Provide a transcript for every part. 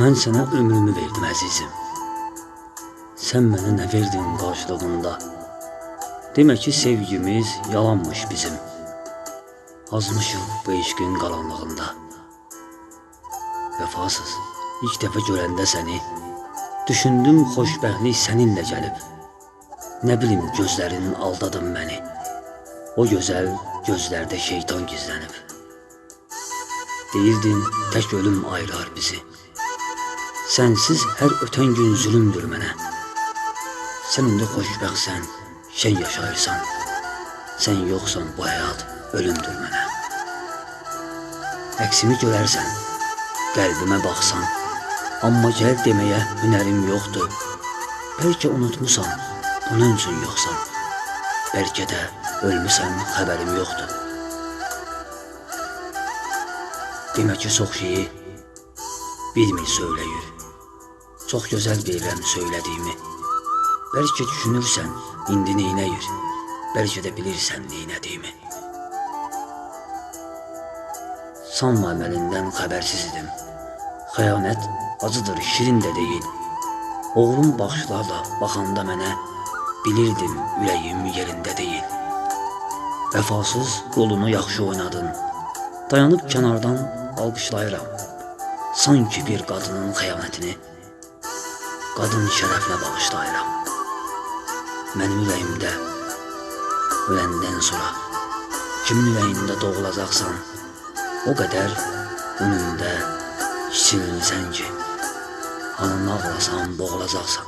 Mən sənə ömrümü verdim əzizim. Sən mənə nə verdin qarşılığında? Demək ki, sevgimiz yalanmış bizim. Azmışıq bu eşqin qaranlığında. Vəfasız, ilk dəfə görəndə səni düşündüm xoşbəxtlik səninlə gəlib. Nə bilim gözlərin aldadın məni. O gözəl gözlərdə şeytan gizlənib. Deyirdin tək ölüm ayırar bizi. Sənsiz hər ötən gün zülümdür mənə. Sən indi xoşbəxtsən, şən yaşayırsan. Sən yoxsan bu həyat ölümdür mənə. Əksimi görərsən, qəlbimə baxsan, amma gəl deməyə hünərim yoxdur. Bəlkə unutmusan, bunun üçün yoxsan. Bəlkə də ölmüsən, xəbərim yoxdur. Demək ki, çox şeyi bilmir söyləyir. Çox gözəl bilirəm söylədiyimi. Bəlkə düşünürsən, indi neynəyir? Bəlkə də bilirsən neynədiyimi. Sanma əməlindən xəbərsiz idim. Xəyanət acıdır, şirin də deyil. Oğlum baxışlarla baxanda mənə bilirdim ürəyim yerində deyil. Vəfasız rolunu yaxşı oynadın. Dayanıb kənardan alqışlayıram. Sanki bir qadının xəyanətini qadın şərəfinə bağışlayıram. Mənim ürəyimdə öləndən sonra kimin ürəyində doğulacaqsan, o qədər önündə kiçilmisən ki, hanını ağlasan, boğulacaqsan.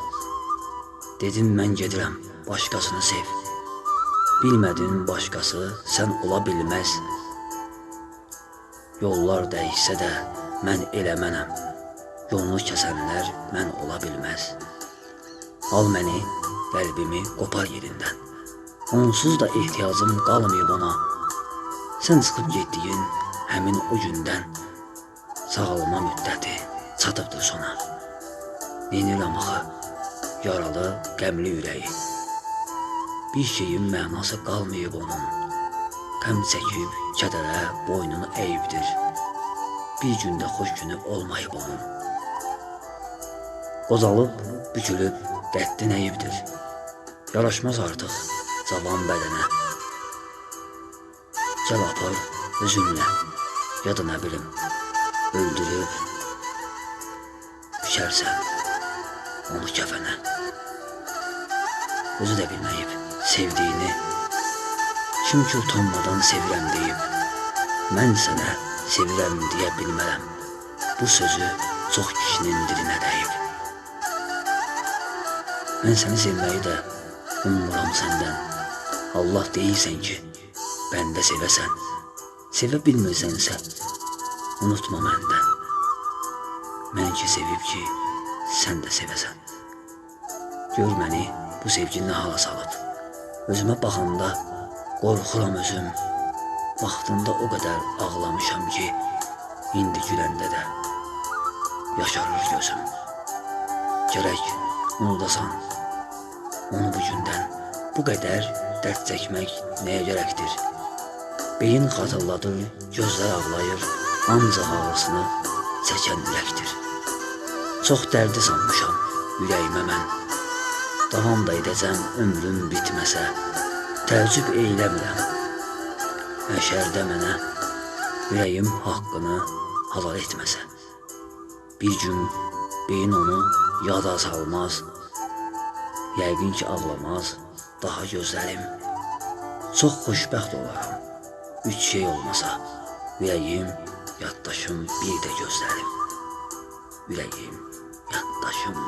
Dedim mən gedirəm, başqasını sev. Bilmədin başqası sən ola bilməz. Yollar dəyişsə də mən elə mənəm. Yolunu kəsənlər mən ola bilməz. Al məni, qəlbimi qopar yerindən. Onsuz da ehtiyacım qalmayıb ona. Sən çıxıb getdiyin həmin o gündən sağalma müddəti çatıbdır sona. Neynirəm axı, yaralı, qəmli ürəyi. Bir şeyin mənası qalmayıb onun. Qəm çəkib kədərə boynunu əyibdir. Bir gündə xoş günü olmayıb onun. Qozalıb, bükülüb, qəddin əyibdir. Yaraşmaz artıq cavan bədənə. Gəl apar özünlə, ya da nə bilim, öldürüb, bükərsən onu kəfənə. Özü də bilməyib sevdiyini, kim ki utanmadan sevirəm deyib, mən sənə sevirəm deyə bilmərəm. Bu sözü çox kişinin dilinə dəyib. Mən səni sevməyi də ummuram səndən. Allah deyirsən ki, bəndə sevəsən. Sevə bilmirsənsə, unutma məndən. Mən ki sevib ki, sən də sevəsən. Gör məni bu sevgi nə hala salıb. Özümə baxanda qorxuram özüm. Vaxtında o qədər ağlamışam ki, indi güləndə də yaşarır gözüm. Gərək unudasan onu bu gündən bu qədər dərd çəkmək nəyə gərəkdir? Beyin xatırladır, gözlər ağlayır, ancaq ağrısını çəkən ürəkdir. Çox dərdi sanmışam ürəyimə mən. Davam da edəcəm ömrüm bitməsə, təəccüb eyləmirəm. Məşərdə mənə ürəyim haqqını halal etməsə. Bir gün beyin onu yada salmaz, yəqin ki ağlamaz daha gözlərim. Çox xoşbəxt olaram. Üç şey olmasa, ürəyim, yaddaşım, bir də gözlərim. Ürəyim, yaddaşım, bir